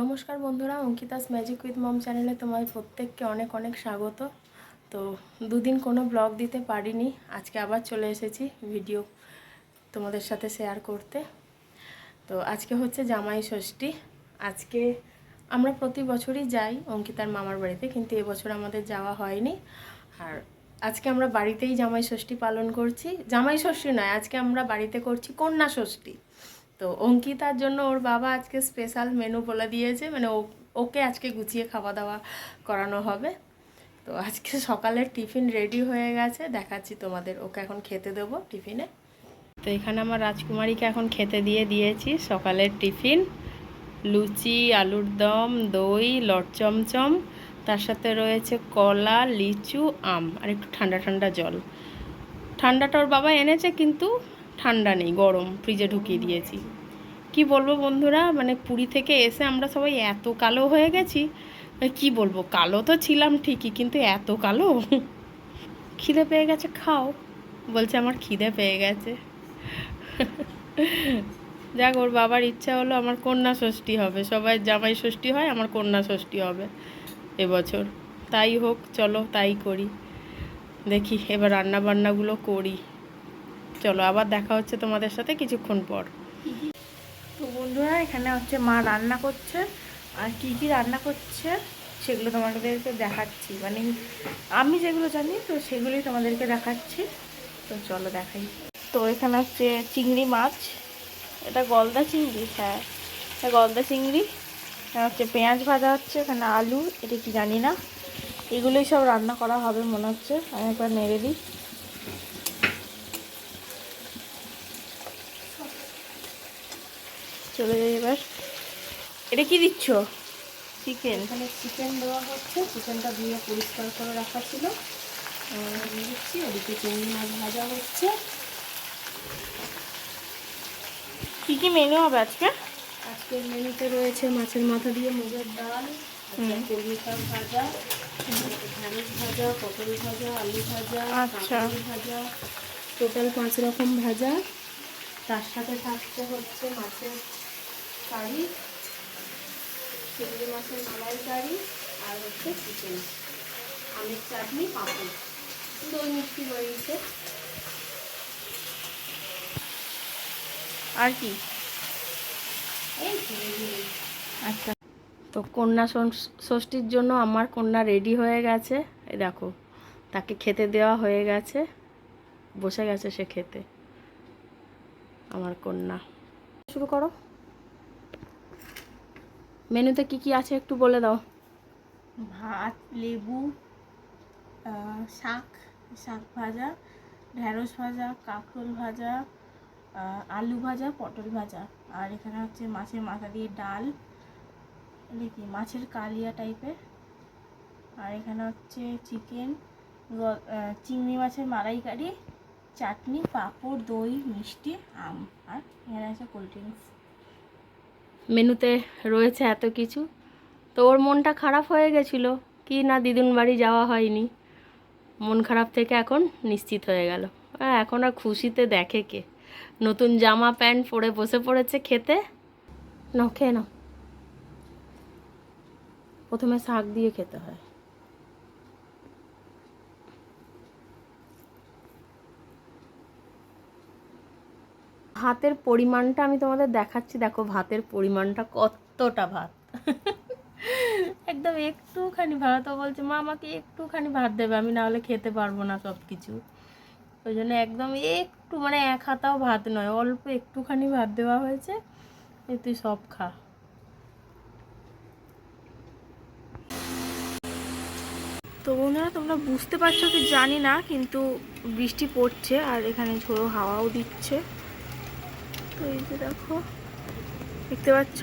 নমস্কার বন্ধুরা, Ankita's magic with মম চ্যানেলে তোমাদের প্রত্যেককে অনেক অনেক স্বাগত। তো দুদিন কোনো ব্লগ দিতে পারিনি, আজকে আবার চলে এসেছি ভিডিও তোমাদের সাথে শেয়ার করতে। তো আজকে হচ্ছে জামাই ষষ্ঠী। আজকে আমরা প্রতি বছরই যাই অঙ্কিতার মামার বাড়িতে, কিন্তু এবছর আমাদের যাওয়া হয়নি। আর আজকে আমরা বাড়িতেই জামাই ষষ্ঠী পালন করছি। জামাই ষষ্ঠী নয়, আজকে আমরা বাড়িতে করছি কন্যা ষষ্ঠী। তো অঙ্কিতার জন্য ওর বাবা আজকে স্পেশাল মেনু বলে দিয়েছে মানে ওকে আজকে গুছিয়ে খাওয়া দাওয়া করানো হবে। তো আজকে সকালের টিফিন রেডি হয়ে গেছে, দেখাচ্ছি তোমাদের, ওকে এখন খেতে দেবো টিফিনে। তো এখানে আমার রাজকুমারীকে এখন খেতে দিয়ে দিয়েছি সকালের টিফিন। লুচি, আলুর দম, দই, লট চমচম, তার সাথে রয়েছে কলা, লিচু, আম, আর একটু ঠান্ডা ঠান্ডা জল। ঠান্ডাটা ওর বাবা এনেছে, কিন্তু ঠান্ডা নেই, গরম ফ্রিজে ঢুকিয়ে দিয়েছি। কি বলব বন্ধুরা মানে পুরী থেকে এসে আমরা সবাই এত কালো হয়ে গেছি কি বলব, কালো তো ছিলাম ঠিকই, কিন্তু এত কালো। খিদে পেয়ে গেছে, খাও, বলছে আমার খিদে পেয়ে গেছে। যাক, ওর বাবার ইচ্ছা হলো আমার কন্যা ষষ্ঠী হবে, সবাই জামাই ষষ্ঠী হয়, আমার কন্যা ষষ্ঠী হবে এবছর। তাই হোক, চলো তাই করি। দেখি, এবার রান্না বান্নাগুলো করি। চলো, আবার দেখা হচ্ছে তোমাদের সাথে কিছুক্ষণ পর। তো বন্ধুরা, এখানে হচ্ছে মা রান্না করছে। আর কি কি রান্না করছে, সেগুলো তোমাদেরকে দেখাচ্ছি। মানে আমি যেগুলো জানি, তো সেগুলোই তোমাদেরকে দেখাচ্ছি। তো চলো দেখাই। তো এখানে হচ্ছে চিংড়ি মাছ। এটা গলদা চিংড়ি হ্যাঁ। এটা গলদা চিংড়ি। হচ্ছে পেঁয়াজ ভাজা হচ্ছে, এখানে আলু, এটা কি জানি না। এগুলোই সব রান্না করা হবে মনে হচ্ছে। আমি একবার নেড়ে দিই। চলে যাই এবার। এটা কি দিচ্ছ? চিকেন। এখানে চিকেন দেওয়া হচ্ছে। চিকেনটা ধুয়ে পরিষ্কার করে রাখা ছিল। দিচ্ছি। ওদিকে চিংড়ি মাছ ভাজা হচ্ছে। কী কী মেনু হবে আজকে? আজকের মেনুতে রয়েছে মাছের মাথা দিয়ে মুগের ডাল। কলমি শাক ভাজা ঢ্যাঁড়স ভাজা পটল ভাজা আলু ভাজা আচ্ছা। ভাজা টোটাল পাঁচ রকম ভাজা। তার সাথে থাকছে হচ্ছে মাছের কারি চিংড়ি মাছের মালাই কারি আর হচ্ছে চিকেন আমের চাটনি পাঁপড়। দই মিষ্টি রয়েছে আর কি? এই আচ্ছা। তো কন্যা ষষ্ঠীর জন্য আমার কন্যা রেডি হয়ে গেছে। এই দেখো তাকে খেতে দেওয়া হয়ে গেছে। বসে গেছে সে খেতে। আমার কন্যা। শুরু করো। মেনুতে কি কি আছে একটু বলে দাও। ভাত, লেবু শাক শাক ভাজা ঢ্যাঁড়স ভাজা, কাঁকরোল ভাজা আলু ভাজা, পটল ভাজা। আর এখানে হচ্ছে মাছের মাথা দিয়ে ডাল কি, মাছের কালিয়া টাইপের। আর এখানে হচ্ছে চিকেন চিংড়ি মাছের মালাইকারি, চাটনি, পাঁপড়, দই, মিষ্টি, আম। আর এখানে আছে কোল্ড ড্রিঙ্কস। মেনুতে রয়েছে এত কিছু। তো ওর মনটা খারাপ হয়ে গেছিল। কি না দিদুন বাড়ি যাওয়া হয়নি। মন খারাপ থেকে এখন নিশ্চিত হয়ে গেল। এখন আর খুশিতে দেখে কে? নতুন জামা, প্যান্ট পরে বসে পড়েছে খেতে? নখে খেয়ে প্রথমে শাক দিয়ে খেতে হয়। ভাতের পরিমাণটা আমি তোমাদের দেখাচ্ছি। দেখো ভাতের পরিমাণটা কতটা ভাত। একদম একটুখানি ভাত। বলছে, মা, আমাকে একটুখানি ভাত দেবে, আমি না হলে খেতে পারব না সব কিছু ওই জন্য একদম একটু মানে এক হাতাও ভাত নয়, অল্প একটুখানি ভাত দেওয়া হয়েছে। তুই সব খা। তো বন্ধুরা, তোমরা বুঝতে পারছ কি জানি না, কিন্তু বৃষ্টি পড়ছে আর এখানে ঝোড়ো হাওয়াও দিচ্ছে। তো এই যে দেখো, দেখতে পাচ্ছ?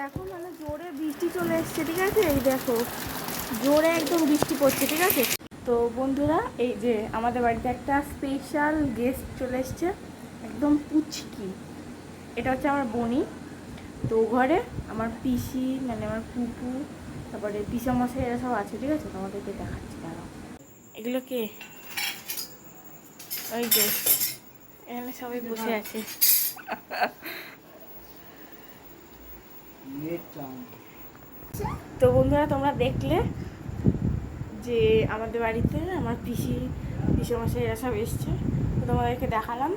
দেখো মানে জোরে বৃষ্টি চলে এসছে, ঠিক আছে? এই দেখো, জোরে একদম বৃষ্টি পড়ছে, ঠিক আছে? তো বন্ধুরা, এই যে আমাদের বাড়িতে একটা স্পেশাল গেস্ট চলে এসছে, একদম পুচকি। এটা হচ্ছে আমার বনি তো ঘরে আমার পিসি মানে আমার পুপু তারপরে পিসামশাই, এরা সব আছে, ঠিক আছে? তোমাদেরকে দেখাচ্ছি, দাঁড়াও। এগুলো কে? ওই যে এখানে সবাই বসে আছে। তো বন্ধুরা তোমরা দেখলে যে আমাদের বাড়িতে আমার পিসি পিসি মশাইরা সব এসছে। তো তোমাদেরকে দেখালাম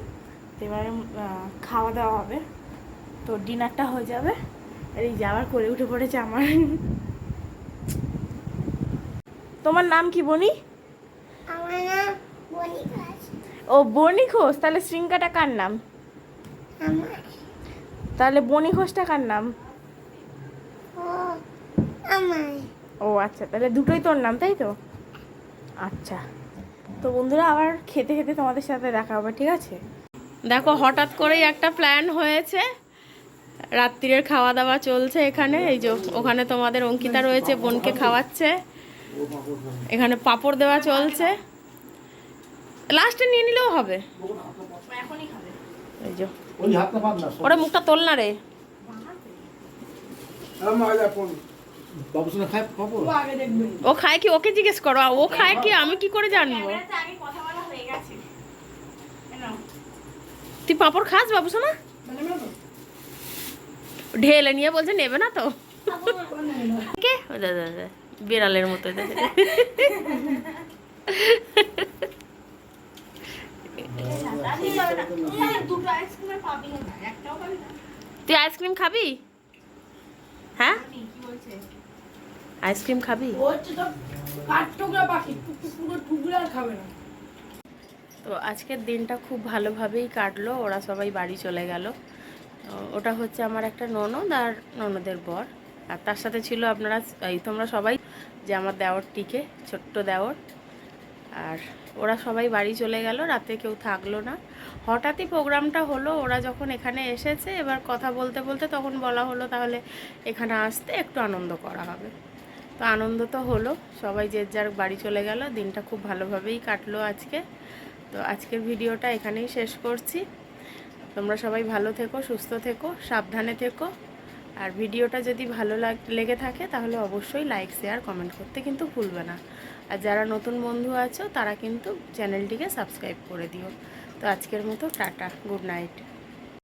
তো এবারে খাওয়া দাওয়া হবে। তো ডিনারটা হয়ে যাবে। আর এই যাওয়ার করে উঠে পড়েছে আমার। তোমার নাম কি বনি? আমার নাম বনি ও বনি ঘোষ তাহলে শৃঙ্গাটা কার নাম? তাহলে বনি ঘোষটা কার নাম? ও আচ্ছা তাহলে দুটোই তোর নাম তাই তো? আচ্ছা তো বন্ধুরা আবার খেতে খেতে তোমাদের সাথে দেখা হবে ঠিক আছে? দেখো হঠাৎ করেই একটা প্ল্যান হয়েছে। রাত্রিরের খাওয়া দাওয়া চলছে এখানে এই যে ওখানে তোমাদের অঙ্কিতা রয়েছে বোনকে খাওয়াচ্ছে। এখানে পাপড় দেওয়া চলছে। লাস্টে নিয়ে নিলেও হবে। ওরা মুখটা তোল না রে। ও খায় কি? ওকে জিজ্ঞেস করো। ও খায় কি? আমি কি করে জানব। তুই পাপড় খাস বাবু শোনা ঢেলে নিয়ে বলছে, নেবে না তো। বিড়ালের মতো দা, দা। আজকে যাবে না। এই আরে দুটো আইসক্রিমের পাবি না একটাও পাবি না তুই আইসক্রিম খাবি? হ্যাঁ? আইসক্রিম খাবি? তো আজকের দিনটা খুব ভালোভাবেই কাটলো ওরা সবাই বাড়ি চলে গেল। ওটা হচ্ছে আমার একটা ননদ আর ননদের বর। আর তার সাথে ছিল আপনারা এই তোমরা সবাই যে আমার দেওরটিকে ছোট্ট দেওর আর ওরা সবাই বাড়ি চলে গেল, রাতে কেউ থাকল না। হঠাৎই প্রোগ্রামটা হলো, ওরা যখন এখানে এসেছে, এবার কথা বলতে বলতে তখন বলা হলো তাহলে এখানে আসতে একটু আনন্দ করা হবে। তো আনন্দ তো হলো, সবাই যে যার বাড়ি চলে গেল, দিনটা খুব ভালোভাবেই কাটলো আজকে। তো আজকের ভিডিওটা এখানেই শেষ করছি। তোমরা সবাই ভালো থেকো, সুস্থ থেকো, সাবধানে থেকো। আর ভিডিওটা যদি ভালো লাগ- থাকে, তাহলে অবশ্যই লাইক শেয়ার কমেন্ট করতে কিন্তু ভুলবে না। আর যারা নতুন বন্ধু আছো, তারা কিন্তু চ্যানেলটিকে সাবস্ক্রাইব করে দিও। তো আজকের মতো টাটা গুড নাইট